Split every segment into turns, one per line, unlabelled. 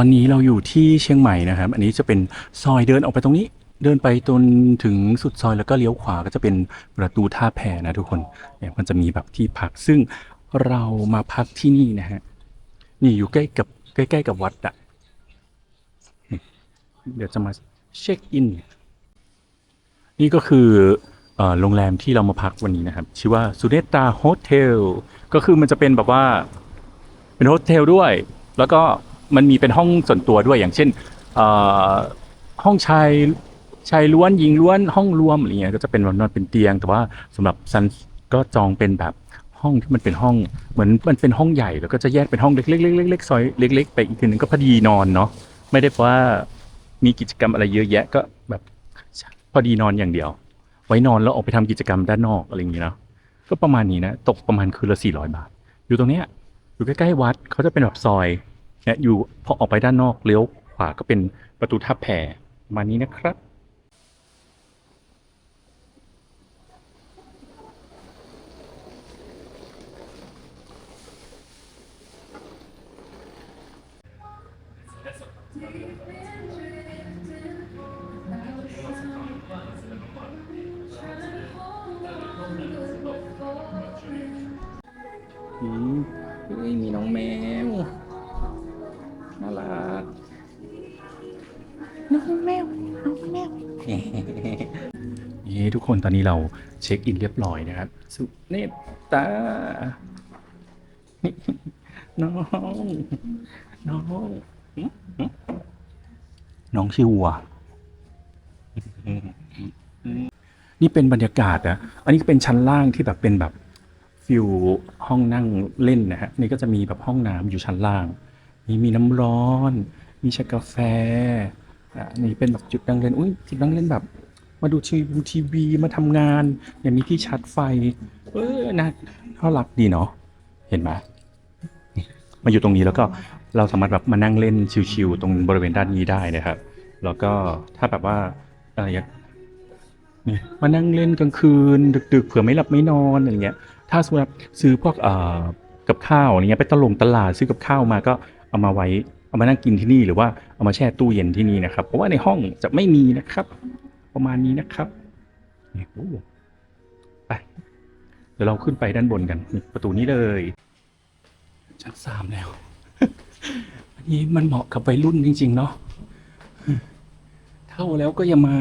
ตอนนี้เราอยู่ที่เชียงใหม่นะครับ อันนี้จะเป็นซอยเดินออกไปตรงนี้ เดินไปจนถึงสุดซอยแล้วก็เลี้ยวขวาก็จะเป็นประตูท่าแพนะทุกคนเนี่ยมันจะมีแบบที่พักซึ่งเรามาพักที่นี่นะฮะนี่อยู่ใกล้กับใกล้ๆกับวัดอะเดี๋ยวจะมาเช็คอินนี่ก็คือโรงแรมที่เรามาพักวันนี้นะครับ ชื่อว่าสุเดตาโฮเทลก็คือมันจะเป็นแบบว่าเป็นโฮเทลด้วย แล้วก็ มันมีเป็นห้องส่วนตัวด้วยอย่างเช่นห้องชายชายล้วนหญิงล้วนห้องรวมอะไรเงี้ยก็จะเป็นนอนเป็นเตียง แต่ว่าสำหรับซันก็จองเป็นแบบห้องที่มันเป็นห้องเหมือนมันเป็นห้องใหญ่แล้วก็จะแยกเป็นห้องเล็กๆๆๆๆซอยเล็ก ๆ ไปอีกทีนึงก็พอดีนอนเนาะไม่ได้เพราะว่ามีกิจกรรมอะไรเยอะแยะก็แบบพอดีนอนอย่างเดียว ไว้นอนแล้วออกไปทำกิจกรรมด้านนอกอะไรอย่างงี้เนาะก็ประมาณนี้นะตกประมาณคืนละ400บาท อยู่ตรงเนี้ยอยู่ใกล้ๆวัดเขาจะเป็นแบบซอย เนี่ยอยู่พอออกไปด้านนอกเลี้ยวขวาก็เป็นประตูท่าแพรมานี้นะครับเฮ้ยมีน้องแมว นี่ทุกคนตอนนี้เราเช็คอินเรียบร้อยนะครับ สุเนตตา น้อง น้อง น้องชื่อวัว นี่เป็นบรรยากาศนะอันนี้เป็นชั้นล่างที่แบบเป็นแบบฟิลห้องนั่งเล่นนะฮะ นี่ก็จะมีแบบห้องน้ำอยู่ชั้นล่าง มีมีน้ำร้อน มีชากาแฟ อะนี่เป็นแบบจุดนั่งเล่นอุ้ยจุดนั่งเล่นแบบ มาดูทีวีทีวีมาทำงาน อย่างมีที่ชาร์จไฟ เออนะน่ารักดีเนาะเห็นไหมมาอยู่ตรงนี้แล้วก็เราสามารถแบบมานั่งเล่นชิวๆตรงบริเวณด้านนี้ได้นะครับ แล้วก็ถ้าแบบว่าอะไรอย่างเนี่มานั่งเล่นกลางคืน ดึก ๆ เผื่อไม่หลับไม่นอนอะไรเงี้ย ถ้าสมมติว่าซื้อพวกเอ่อกับข้าวอะไรเงี้ยไปตลงตลาดซื้อกับข้าวมาก็เอามาไว้ เอามานั่งกินที่นี่หรือว่าเอามาแช่ตู้เย็นที่นี่นะครับ เพราะว่าในห้องจะไม่มีนะครับ ประมาณนี้นะครับโอ้ไปเดี๋ยวเราขึ้นไปด้านบนกันประตูนี้เลยชั้นสามแล้ว อันนี้มันเหมาะกับวัยรุ่นจริง ๆ เนาะเท่าแล้วก็อย่ามา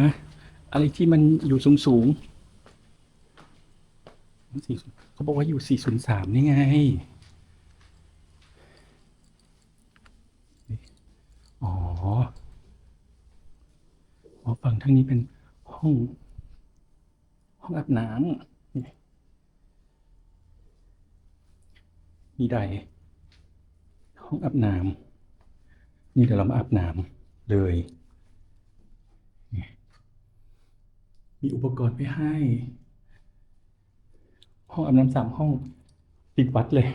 อะไรที่มันอยู่สูงสูงๆเขาบอกว่าอยู่ 403 นี่ไง อ๋อ อ๋อ ฝั่ง ทางนี้เป็นห้อง ห้องอาบน้ำนี่มีใด ห้องอาบน้ำนี่เดี๋ยวเรามาอาบน้ำเลย มีอุปกรณ์ไว้ให้ ห้องอาบน้ำสามห้องติดวัดเลย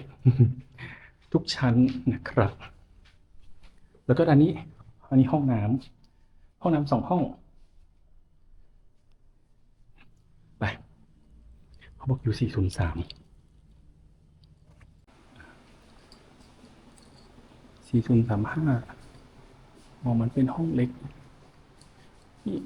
ทุกชั้นนะครับ แล้วก็อันนี้ อันนี้ห้องน้ำห้องน้ำสองห้อง ไป เขาบอกอยู่สี่ศูนย์สามสี่ศูนย์สามห้าอ๋อมันเป็นห้องเล็ก นี่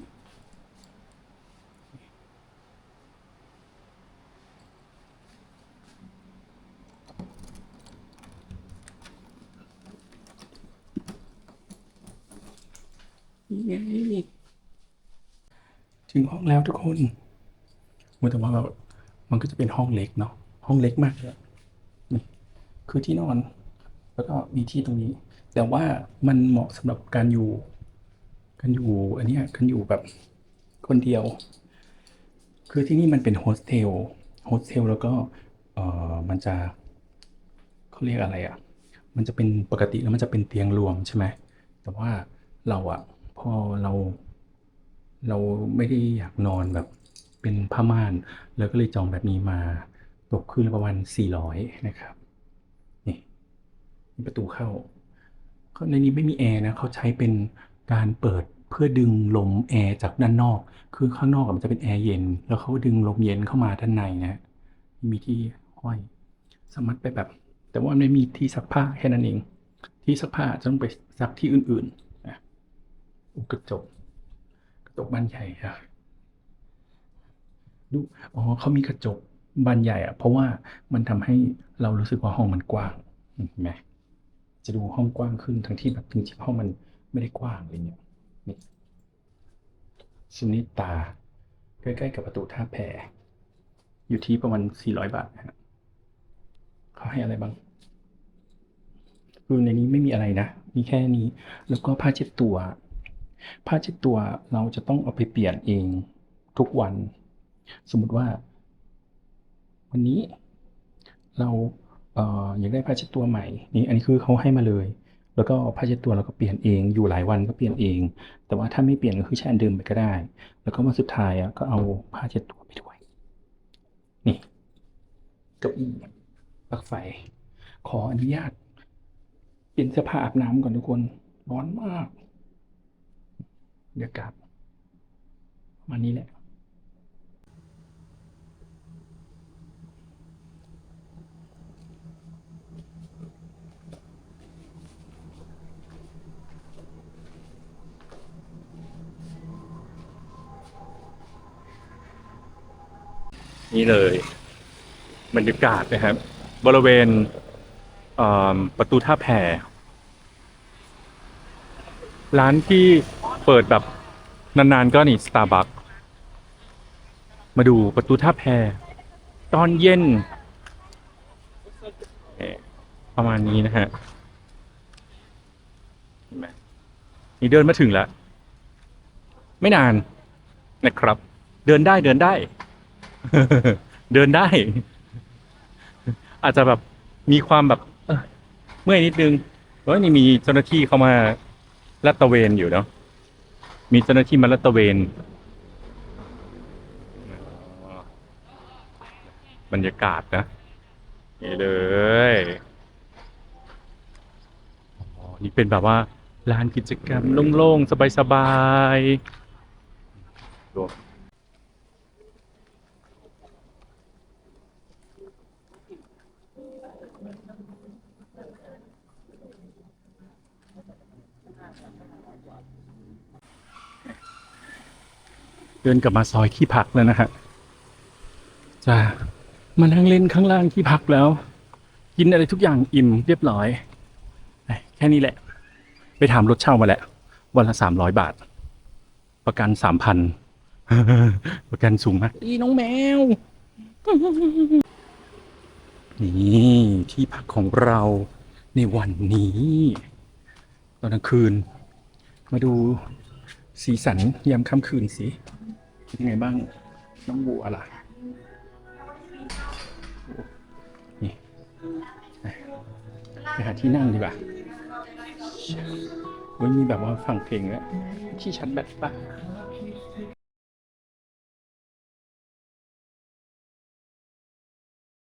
ถึงห้องแล้วทุกคนเมื่อแต่ว่า มันก็จะเป็นห้องเล็กเนาะห้องเล็กมากเลยนี่คือที่นอน แล้วก็มีที่ตรงนี้ แต่ว่ามันเหมาะสำหรับการอยู่การอยู่อันนี้การอยู่แบบคนเดียว คือที่นี่มันเป็นโฮสเทลโฮสเทลแล้วก็เออมันจะเขาเรียกอะไรอะ่ะ มันจะเป็นปกติแล้วมันจะเป็นเตียงรวมใช่ไหมแต่ว่าเราอะพอเรา เราไม่ได้อยากนอนแบบ เป็นผ้าม่าน แล้วก็เลยจองแบบนี้มาตกคืนละประมาณ 400 นะครับ นี่นี่ประตูเข้าในนี้ไม่มีแอร์นะเขาใช้เป็นการเปิดเพื่อดึงลมแอร์จากด้านนอก คือข้างนอกมันจะเป็นแอร์เย็น แล้วเขาดึงลมเย็นเข้ามาด้านในนะ มีที่ห้อย สามารถไปแบบ แต่ว่าไม่มีที่ซักผ้าแค่นั้นเอง ที่ซักผ้าจะต้องไปซักที่อื่นๆนะอุยกระจก กระจกบานใหญ่ครับ ดูอ๋อเขามีกระจกบานใหญ่อะเพราะว่ามันทำให้เรารู้สึกว่าห้องมันกว้างเห็นไหมจะดูห้องกว้างขึ้นทั้งที่แบบจริงๆห้องมันไม่ได้กว้างอะไรเงี้ยนี่ชนิดตาใกล้ๆกับประตูท่าแพอยู่ที่ประมาณ 400 บาทนะฮะเขาให้อะไรบ้างคือในนี้ไม่มีอะไรนะ มีแค่นี้ แล้วก็ผ้าเช็ดตัว ผ้าเช็ดตัวเราจะต้องเอาไปเปลี่ยนเองทุกวัน สมมติว่า วันนี้เราเอออยากได้ผ้าเช็ดตัวใหม่นี่อันนี้คือเขาให้มาเลย แล้วก็ผ้าเช็ดตัวเราก็เปลี่ยนเองอยู่หลายวันก็เปลี่ยนเอง แต่ว่าถ้าไม่เปลี่ยนก็คือใช้อันเดิมไปก็ได้ แล้วก็วันสุดท้ายอะก็เอาผ้าเช็ดตัวไปด้วยนี่เก้าอี้ปลั๊กไฟ ขออนุญาตเปลี่ยนเสื้อผ้าอาบน้ำก่อนทุกคนร้อนมากบรรยากาศประมานี้แหละ นี่เลยบรรยากาศนะครับ บริเวณเประตูท่าแพร้านที่เปิดแบบนานๆก็นี่สตาร์บัคมาดูประตูท่าแพตอนเย็น ประมาณนี้นะฮะเห็นไหมนี่เดินมาถึงแล้ว ไม่นานนะครับ เดินได้เดินได้ เดินได้ อาจจะแบบมีความแบบเมื่อยนิดนึงเพราะว่านี่มีเจ้าหน้าที่เข้ามาลาดตระเวนอยู่เนาะมีเจ้าหน้าที่มาลาดตระเวนบรรยากาศนะนี่เลยนี่เป็นแบบว่าลานกิจกรรมโล่งๆ สบายๆ ดินกลับมาซอยที่พักแล้วนะฮะจะมานั่งเล่นข้างล่างที่พักแล้ว กินอะไรทุกอย่างอิ่มเรียบร้อยเอ้ยแค่นี้แหละ ไปถามรถเช่ามาแล้ววันละสามร้อยบาท ประกันสามพันประกันสูงมากอีน้องแมว นี่ที่พักของเราในวันนี้ ตอนกลางคืน มาดูสีสันยามค่ำคืนสิเป็น ยังไงบ้างน้องบัวล่ะนี่ไปหาที่นั่งดีกว่าเฮ้ยมีแบบว่าฟังเพลงแล้วที่ชั้นแบบป่ะ